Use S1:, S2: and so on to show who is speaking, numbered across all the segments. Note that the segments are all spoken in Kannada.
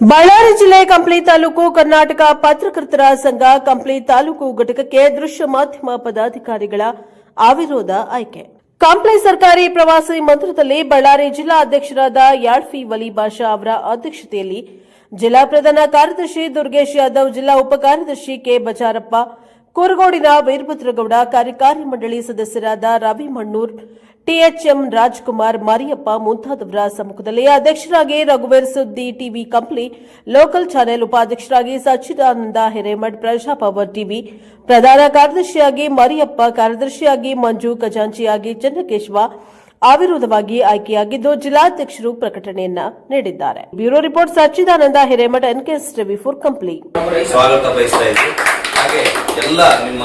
S1: ಬಳ್ಳಾರಿ ಜಿಲ್ಲೆ ಕಂಪ್ಲಿ ತಾಲೂಕು ಕರ್ನಾಟಕ ಪತ್ರಕರ್ತರ ಸಂಘ ಕಂಪ್ಲಿ ತಾಲೂಕು ಘಟಕಕ್ಕೆ ದೃಶ್ಯ ಮಾಧ್ಯಮ ಪದಾಧಿಕಾರಿಗಳ ಅವಿರೋಧ ಆಯ್ಕೆ. ಕಂಪ್ಲಿ ಸರ್ಕಾರಿ ಪ್ರವಾಸಿ ಮಂತ್ರದಲ್ಲಿ ಬಳ್ಳಾರಿ ಜಿಲ್ಲಾ ಅಧ್ಯಕ್ಷರಾದ ಯಾಳ್ಫಿ ವಲಿ ಬಾಷಾ ಅವರ ಅಧ್ಯಕ್ಷತೆಯಲ್ಲಿ ಜಿಲ್ಲಾ ಪ್ರಧಾನ ಕಾರ್ಯದರ್ಶಿ ದುರ್ಗೇಶ್ ಯಾದವ್, ಜಿಲ್ಲಾ ಉಪ ಕಾರ್ಯದರ್ಶಿ ಕೆ ಬಜಾರಪ್ಪ, ಕುರುಗೋಡಿನ ವೀರಭದ್ರಗೌಡ, ಕಾರ್ಯಕಾರಿ ಮಂಡಳಿ ಸದಸ್ಯರಾದ ರವಿ ಮಣ್ಣೂರ್ ಟಿಎಚ್ಎಂ ರಾಜ್ಕುಮಾರ್ ಮರಿಯಪ್ಪ ಮುಂತಾದವರ ಸಮ್ಮುಖದಲ್ಲಿ ಅಧ್ಯಕ್ಷರಾಗಿ ರಘುವೀರ್ ಸುದ್ದಿ ಟಿವಿ ಕಂಪ್ಲಿ, ಲೋಕಲ್ ಚಾನೆಲ್ ಉಪಾಧ್ಯಕ್ಷರಾಗಿ ಸಚ್ಚಿದಾನಂದ ಹಿರೇಮಠ್ ಪ್ರಜಾಪವರ್ ಟಿವಿ ಪ್ರಧಾನ ಕಾರ್ಯದರ್ಶಿಯಾಗಿ ಮರಿಯಪ್ಪ, ಕಾರ್ಯದರ್ಶಿಯಾಗಿ ಮಂಜು, ಖಜಾಂಚಿಯಾಗಿ ಚಂದ್ರಕೇಶವ ಅವಿರೋಧವಾಗಿ ಆಯ್ಕೆಯಾಗಿದ್ದು ಜಿಲ್ಲಾಧ್ಯಕ್ಷರು ಪ್ರಕಟಣೆಯನ್ನ ನೀಡಿದ್ದಾರೆ. Bureau report Sachidananda Hiremath NKS TV four Kampli.
S2: ಸ್ವಾಗತ ಬಯಸ್ತಾ ಹಾಗೆ ಎಲ್ಲ ನಿಮ್ಮ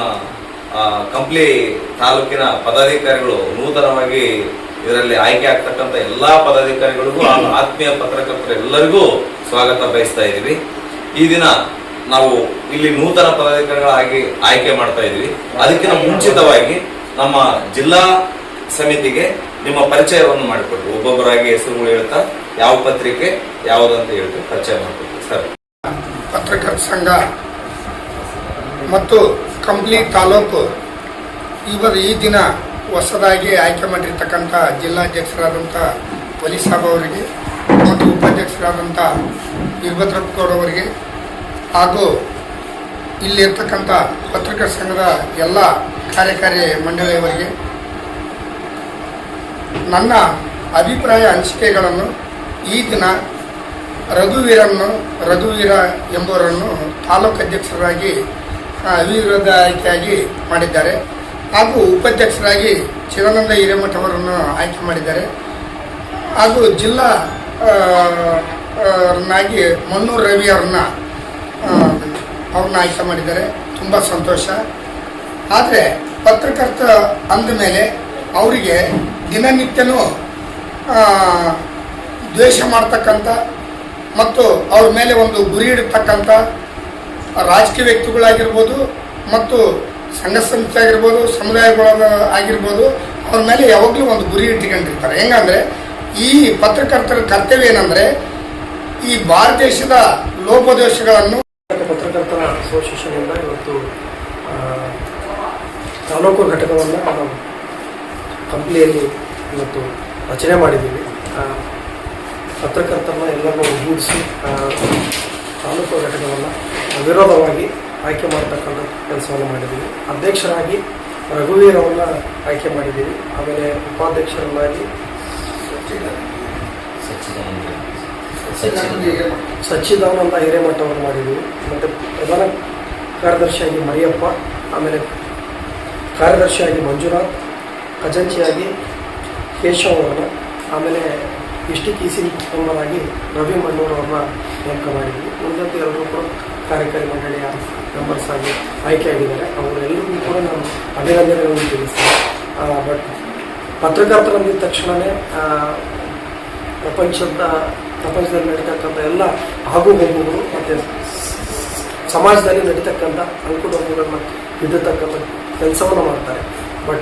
S2: ಕಂಪ್ಲಿ ತಾಲೂಕಿನ ಪದಾಧಿಕಾರಿಗಳು ನೂತನವಾಗಿ ಇದರಲ್ಲಿ ಆಯ್ಕೆ ಆಗ್ತಕ್ಕಂಥ ಎಲ್ಲಾ ಪದಾಧಿಕಾರಿಗಳಿಗೂ ಹಾಗೂ ಆತ್ಮೀಯ ಪತ್ರಕರ್ತರೆಲ್ಲರಿಗೂ ಸ್ವಾಗತ ಬಯಸ್ತಾ ಇದ್ದೀವಿ. ಈ ದಿನ ನಾವು ಇಲ್ಲಿ ನೂತನ ಪದಾಧಿಕಾರಿಗಳಾಗಿ ಆಯ್ಕೆ ಮಾಡ್ತಾ ಇದ್ವಿ ಅದಕ್ಕಿಂತ ಮುಂಚಿತವಾಗಿ ನಮ್ಮ ಜಿಲ್ಲಾ ಸಮಿತಿಗೆ ನಿಮ್ಮ ಪರಿಚಯವನ್ನು ಮಾಡಿಕೊಟ್ಟು ಒಬ್ಬೊಬ್ಬರಾಗಿ ಹೆಸರುಗಳು ಹೇಳ್ತಾ, ಯಾವ ಪತ್ರಿಕೆ, ಯಾವುದಂತ ಹೇಳ್ತೀವಿ, ಪರಿಚಯ ಮಾಡಿಕೊಡ್ತೀವಿ. ಸರ್.
S3: ಪತ್ರಕರ್ತ ಸಂಘ ಮತ್ತು ಕಂಪ್ಲಿ ತಾಲೂಕು ಇವರ ಈ ದಿನ ಹೊಸದಾಗಿ ಆಯ್ಕೆ ಮಾಡಿರ್ತಕ್ಕಂಥ ಜಿಲ್ಲಾಧ್ಯಕ್ಷರಾದಂಥ ಪೊಲೀಸ್ ಸಾಬ್ ಅವರಿಗೆ ಮತ್ತು ಉಪಾಧ್ಯಕ್ಷರಾದಂಥ ವೀರಭದ್ರಪ್ಪಗೌಡ ಅವರಿಗೆ ಹಾಗೂ ಇಲ್ಲಿರ್ತಕ್ಕಂಥ ಪತ್ರಿಕಾ ಸಂಘದ ಎಲ್ಲ ಕಾರ್ಯಕಾರಿ ಮಂಡಳಿಯವರಿಗೆ ನನ್ನ ಅಭಿಪ್ರಾಯ ಹಂಚಿಕೆಗಳನ್ನು ಈ ದಿನ ರಘುವೀರನ್ನು ರಘುವೀರ ಎಂಬುವರನ್ನು ತಾಲೂಕು ಅಧ್ಯಕ್ಷರಾಗಿ ಆ, ಅವಿರೋಧ ಆಯ್ಕೆಯಾಗಿ ಮಾಡಿದ್ದಾರೆ. ಹಾಗೂ ಉಪಾಧ್ಯಕ್ಷರಾಗಿ ಚಿದಾನಂದ ಹಿರೇಮಠ ಅವರನ್ನು ಆಯ್ಕೆ ಮಾಡಿದ್ದಾರೆ. ಹಾಗೂ ಜಿಲ್ಲಾ ಅವರನ್ನಾಗಿ ಮನ್ನೂರು ರವಿ ಅವ್ರನ್ನ ಅವ್ರನ್ನ ಆಯ್ಕೆ ಮಾಡಿದ್ದಾರೆ. ತುಂಬ ಸಂತೋಷ. ಆದರೆ ಪತ್ರಕರ್ತ ಅಂದ ಮೇಲೆ ಅವರಿಗೆ ದಿನನಿತ್ಯನೂ ದ್ವೇಷ ಮಾಡ್ತಕ್ಕಂಥ ಮತ್ತು ಅವ್ರ ಮೇಲೆ ಒಂದು ಗುರಿ ಇಡತಕ್ಕಂಥ ರಾಜಕೀಯ ವ್ಯಕ್ತಿಗಳಾಗಿರ್ಬೋದು ಮತ್ತು ಸಂಘ ಸಂಸ್ಥೆ ಆಗಿರ್ಬೋದು ಸಮುದಾಯಗಳ ಆಗಿರ್ಬೋದು, ಅವ್ರ ಮೇಲೆ ಯಾವಾಗಲೂ ಒಂದು ಗುರಿ ಇಟ್ಕೊಂಡಿರ್ತಾರೆ. ಹೆಂಗಂದರೆ ಈ ಪತ್ರಕರ್ತರ ಕರ್ತವ್ಯ ಏನಂದ್ರೆ ಈ ಭಾರತ ದೇಶದ ಲೋಪದೋಷಗಳನ್ನು
S4: ಪತ್ರಕರ್ತರ ಅಸೋಸಿಯೇಷನಿಂದ ಇವತ್ತು ತಾಲೂಕು ಘಟಕವನ್ನು ನಾವು ಕಂಪ್ನಿಯಲ್ಲಿ ಇವತ್ತು ರಚನೆ ಮಾಡಿದ್ದೀವಿ. ಪತ್ರಕರ್ತರನ್ನ ಎಲ್ಲರನ್ನೂ ಒಗ್ಗೂಡಿಸಿ ತಾಲೂಕು ಘಟಕವನ್ನು ಅವಿರೋಧವಾಗಿ ಆಯ್ಕೆ ಮಾಡತಕ್ಕಂಥ ಕೆಲಸವನ್ನು ಮಾಡಿದ್ದೀವಿ. ಅಧ್ಯಕ್ಷರಾಗಿ ರಘುವೀರವನ್ನು ಆಯ್ಕೆ ಮಾಡಿದ್ದೀವಿ. ಆಮೇಲೆ ಉಪಾಧ್ಯಕ್ಷರನ್ನಾಗಿ ಸಚ್ಚಿದಾನಂದ ಹಿರೇಮಠ ಅವರು ಮಾಡಿದ್ದೀವಿ. ಮತ್ತು ಪ್ರಧಾನ ಕಾರ್ಯದರ್ಶಿಯಾಗಿ ಮರಿಯಪ್ಪ, ಆಮೇಲೆ ಕಾರ್ಯದರ್ಶಿಯಾಗಿ ಮಂಜುನಾಥ್, ಖಜಾಂಚಿಯಾಗಿ ಕೇಶವ್ ಅವರನ್ನು, ಆಮೇಲೆ ಡಿಸ್ಟಿಕ್ ಕೀಸಿನ ಮೆಂಬರಾಗಿ ರವಿ ಮಣ್ಣೂರು ಅವ್ರನ್ನ ನೇಮಕ ಮಾಡಿದ್ವಿ. ಮುಂದಂತೆ ಎಲ್ಲರೂ ಕೂಡ ಕಾರ್ಯಕಾರಿ ಮಂಡಳಿಯ ಮೆಂಬರ್ಸ್ ಆಗಿ ಆಯ್ಕೆಯಾಗಿದ್ದಾರೆ ಅವರೆಲ್ಲರಿಗೂ ಕೂಡ ನಾನು ಅಭಿನಂದನೆಗಳನ್ನು ತಿಳಿಸ್ತೀನಿ. ಬಟ್ ಪತ್ರಕರ್ತರಂದಿದ ತಕ್ಷಣವೇ ಪ್ರಪಂಚದ, ಪ್ರಪಂಚದಲ್ಲಿ ನಡೀತಕ್ಕಂಥ ಎಲ್ಲ ಆಗು ಹೋಗುಗಳು ಮತ್ತು ಸಮಾಜದಲ್ಲಿ ನಡೀತಕ್ಕಂಥ ಅನುಕೂಲಗಳನ್ನು ಇದ್ದತಕ್ಕಂಥ ಕೆಲಸವನ್ನು ಮಾಡ್ತಾರೆ.